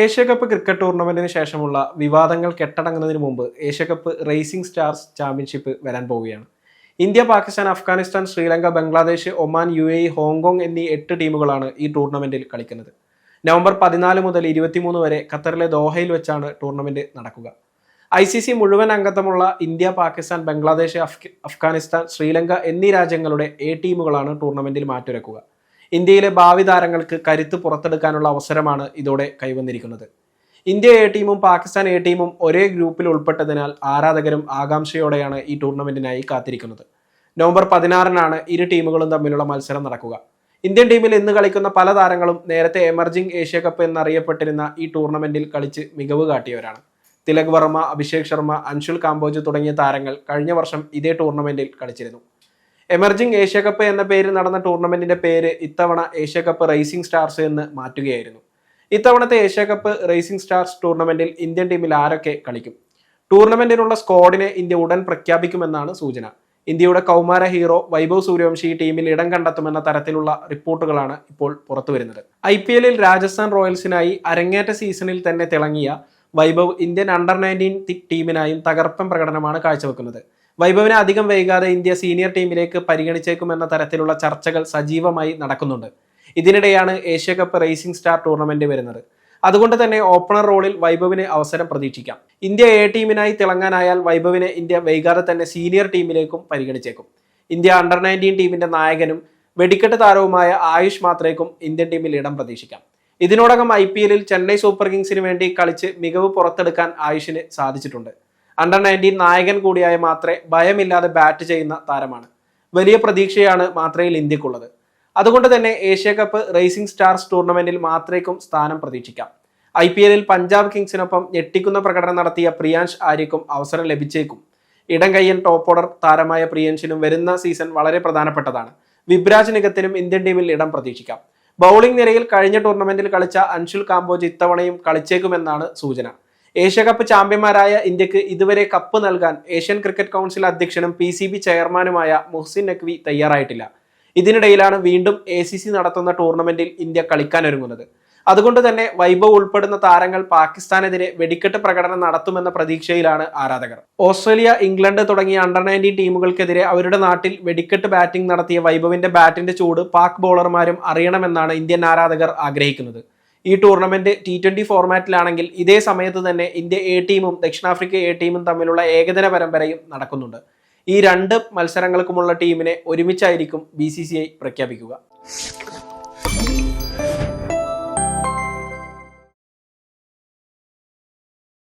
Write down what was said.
Asia cup cricket ടൂർണമെന്റിന് ശേഷമുള്ള വിവാദങ്ങൾ കെട്ടടങ്ങുന്നതിന് മുമ്പ് Asia cup rising stars championship വരാൻ പോവുകയാണ്. India Pakistan Afghanistan Sri Lanka Bangladesh Oman U A Hong Kong എന്നീ എട്ട് ടീമുകളാണ് ഈ ടൂർണമെന്റിൽ കളിക്കുന്നത്. നവംബർ പതിനാല് മുതൽ ഇരുപത്തിമൂന്ന് വരെ ഖത്തറിലെ ദോഹയിൽ വെച്ചാണ് ടൂർണമെന്റ് നടക്കുക. ഐ സി സി മുഴുവൻ അംഗത്വമുള്ള ഇന്ത്യ പാകിസ്ഥാൻ ബംഗ്ലാദേശ് അഫ്ഗാനിസ്ഥാൻ ശ്രീലങ്ക എന്നീ രാജ്യങ്ങളുടെ എ ടീമുകളാണ് ടൂർണമെന്റിൽ മാറ്റുരക്കുക. ഇന്ത്യയിലെ ഭാവി താരങ്ങൾക്ക് കരുത്ത് പുറത്തെടുക്കാനുള്ള അവസരമാണ് ഇതോടെ കൈവന്നിരിക്കുന്നത്. ഇന്ത്യ എ ടീമും പാകിസ്ഥാൻ എ ടീമും ഒരേ ഗ്രൂപ്പിൽ ഉൾപ്പെട്ടതിനാൽ ആരാധകരും ആകാംക്ഷയോടെയാണ് ഈ ടൂർണമെന്റിനായി കാത്തിരിക്കുന്നത്. നവംബർ പതിനാറിനാണ് ഇരു ടീമുകളും തമ്മിലുള്ള മത്സരം നടക്കുക. ഇന്ത്യൻ ടീമിൽ ഇന്ന് കളിക്കുന്ന പല താരങ്ങളും നേരത്തെ എമർജിംഗ് ഏഷ്യ കപ്പ് എന്നറിയപ്പെട്ടിരുന്ന ഈ ടൂർണമെന്റിൽ കളിച്ച് മികവ് കാട്ടിയവരാണ്. തിലക് വർമ്മ അഭിഷേക് ശർമ്മ അൻഷുൽ കാംബോജ് തുടങ്ങിയ താരങ്ങൾ കഴിഞ്ഞ വർഷം ഇതേ ടൂർണമെന്റിൽ കളിച്ചിരുന്നു. എമർജിംഗ് ഏഷ്യ കപ്പ് എന്ന പേരിൽ നടന്ന ടൂർണമെന്റിന്റെ പേര് ഇത്തവണ ഏഷ്യ കപ്പ് റേസിംഗ് സ്റ്റാർസ് എന്ന് മാറ്റുകയായിരുന്നു. ഇത്തവണത്തെ ഏഷ്യ കപ്പ് റേസിംഗ് സ്റ്റാർസ് ടൂർണമെന്റിൽ ഇന്ത്യൻ ടീമിൽ ആരൊക്കെ കളിക്കും? ടൂർണമെന്റിനുള്ള സ്ക്വാഡിനെ ഇന്ത്യ ഉടൻ പ്രഖ്യാപിക്കുമെന്നാണ് സൂചന. ഇന്ത്യയുടെ കൗമാര ഹീറോ വൈഭവ് സൂര്യവംശി ടീമിൽ ഇടം കണ്ടെത്തുമെന്ന തരത്തിലുള്ള റിപ്പോർട്ടുകളാണ് ഇപ്പോൾ പുറത്തുവരുന്നത്. ഐ പി എല്ലിൽ രാജസ്ഥാൻ റോയൽസിനായി അരങ്ങേറ്റ സീസണിൽ തന്നെ തിളങ്ങിയ വൈഭവ് ഇന്ത്യൻ അണ്ടർ നയന്റീൻ ടീമിനായും തകർപ്പൻ പ്രകടനമാണ് കാഴ്ചവെക്കുന്നത്. വൈഭവിനെ അധികം വൈകാതെ ഇന്ത്യ സീനിയർ ടീമിലേക്ക് പരിഗണിച്ചേക്കുമെന്ന തരത്തിലുള്ള ചർച്ചകൾ സജീവമായി നടക്കുന്നുണ്ട്. ഇതിനിടെയാണ് Asia cup rising star tournament വരുന്നത്. അതുകൊണ്ട് തന്നെ ഓപ്പണർ റോളിൽ വൈഭവിന് അവസരം പ്രതീക്ഷിക്കാം. ഇന്ത്യ എ ടീമിനായി തിളങ്ങാനായാൽ വൈഭവിനെ ഇന്ത്യ വൈകാതെ തന്നെ സീനിയർ ടീമിലേക്കും പരിഗണിച്ചേക്കും. ഇന്ത്യ അണ്ടർ നയന്റീൻ ടീമിന്റെ നായകനും വെടിക്കെട്ട് താരവുമായ ആയുഷ് മാത്രേക്കും ഇന്ത്യൻ ടീമിൽ ഇടം പ്രതീക്ഷിക്കാം. ഇതിനോടകം ഐ പി എല്ലിൽ ചെന്നൈ സൂപ്പർ കിങ്സിന് വേണ്ടി കളിച്ച് മികവ് പുറത്തെടുക്കാൻ ആയുഷിന് സാധിച്ചിട്ടുണ്ട്. അണ്ടർ നയന്റീൻ നായകൻ കൂടിയായ മാത്രേ ഭയമില്ലാതെ ബാറ്റ് ചെയ്യുന്ന താരമാണ്. വലിയ പ്രതീക്ഷയാണ് മാത്രയിൽ ഇന്ത്യക്കുള്ളത്. അതുകൊണ്ട് തന്നെ ഏഷ്യ കപ്പ് റേസിംഗ് സ്റ്റാർസ് ടൂർണമെന്റിൽ മാത്രേക്കും സ്ഥാനം പ്രതീക്ഷിക്കാം. ഐ പി എല്ലിൽ പഞ്ചാബ് കിങ്സിനൊപ്പം ഞെട്ടിക്കുന്ന പ്രകടനം നടത്തിയ പ്രിയാൻഷ് ആര്യക്കും അവസരം ലഭിച്ചേക്കും. ഇടം കയ്യൻ ടോപ്പ് ഓർഡർ താരമായ പ്രിയൻഷിനും വരുന്ന സീസൺ വളരെ പ്രധാനപ്പെട്ടതാണ്. വിബ്രാജ് നിഗത്തിനും ഇന്ത്യൻ ടീമിൽ ഇടം പ്രതീക്ഷിക്കാം. ബൗളിംഗ് നിരയിൽ കഴിഞ്ഞ ടൂർണമെന്റിൽ കളിച്ച അൻഷുൽ കാംബോജ് ഇത്തവണയും കളിച്ചേക്കുമെന്നാണ് സൂചന. ഏഷ്യ കപ്പ് ചാമ്പ്യന്മാരായ ഇന്ത്യയ്ക്ക് ഇതുവരെ കപ്പ് നൽകാൻ ഏഷ്യൻ ക്രിക്കറ്റ് കൗൺസിൽ അധ്യക്ഷനും പി സി ബി ചെയർമാനുമായ മുഹ്സിൻ നഖ്വി തയ്യാറായിട്ടില്ല. ഇതിനിടയിലാണ് വീണ്ടും എ നടത്തുന്ന ടൂർണമെന്റിൽ ഇന്ത്യ കളിക്കാനൊരുങ്ങുന്നത് അതുകൊണ്ട് തന്നെ വൈഭവ് ഉൾപ്പെടുന്ന താരങ്ങൾ പാകിസ്ഥാനെതിരെ വെടിക്കെട്ട് പ്രകടനം നടത്തുമെന്ന പ്രതീക്ഷയിലാണ് ആരാധകർ. ഓസ്ട്രേലിയ ഇംഗ്ലണ്ട് തുടങ്ങിയ അണ്ടർ നയന്റീൻ ടീമുകൾക്കെതിരെ അവരുടെ നാട്ടിൽ വെടിക്കെട്ട് ബാറ്റിംഗ് നടത്തിയ വൈഭവിന്റെ ബാറ്റിന്റെ ചൂട് പാക് ബോളർമാരും അറിയണമെന്നാണ് ഇന്ത്യൻ ആരാധകർ ആഗ്രഹിക്കുന്നത്. ഈ ടൂർണമെന്റ് ടി ട്വന്റി ഫോർമാറ്റിലാണെങ്കിൽ ഇതേ സമയത്ത് തന്നെ ഇന്ത്യ എ ടീമും ദക്ഷിണാഫ്രിക്ക എ ടീമും തമ്മിലുള്ള ഏകദിന പരമ്പരയും നടക്കുന്നുണ്ട്. ഈ രണ്ട് മത്സരങ്ങൾക്കുമുള്ള ടീമിനെ ഒരുമിച്ചായിരിക്കും ബി പ്രഖ്യാപിക്കുക.